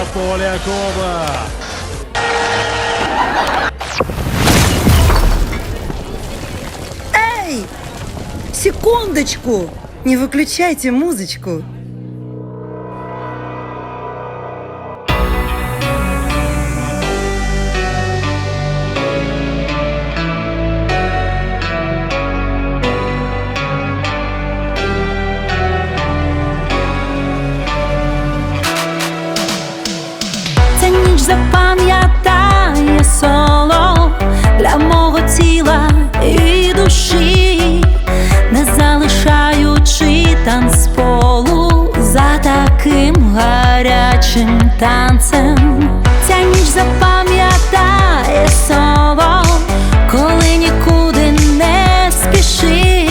Ігоря Полякова. Эй! Секундочку! Не выключайте музычку. танцполу за таким гарячим танцем. Ця ніч запам'ятає слово, коли нікуди не спішиш,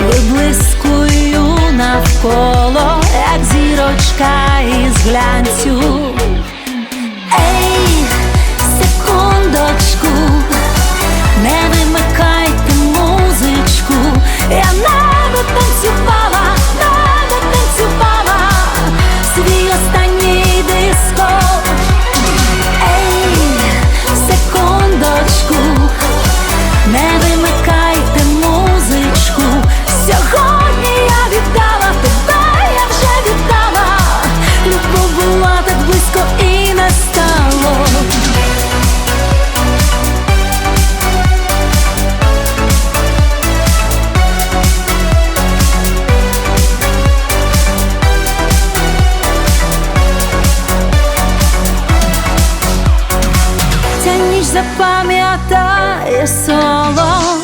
виблискую навколо, як зірочка із глянцю. Ей! пам'ятає соло.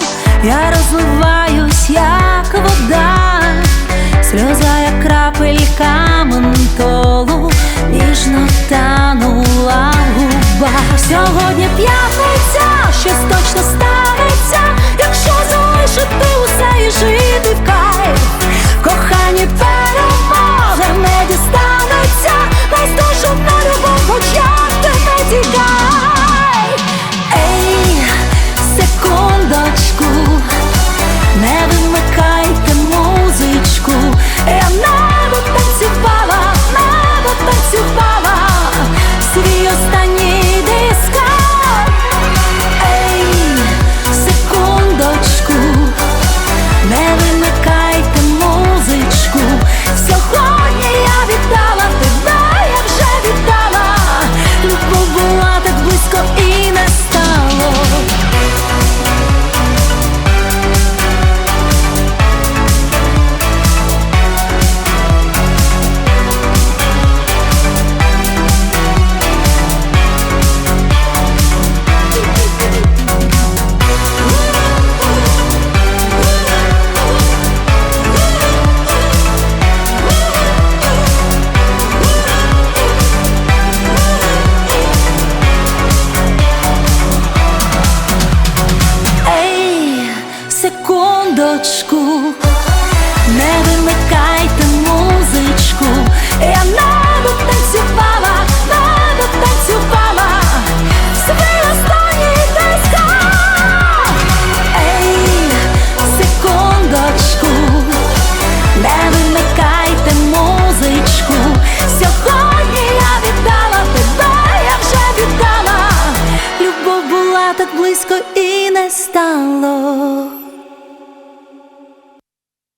так близько і не стало.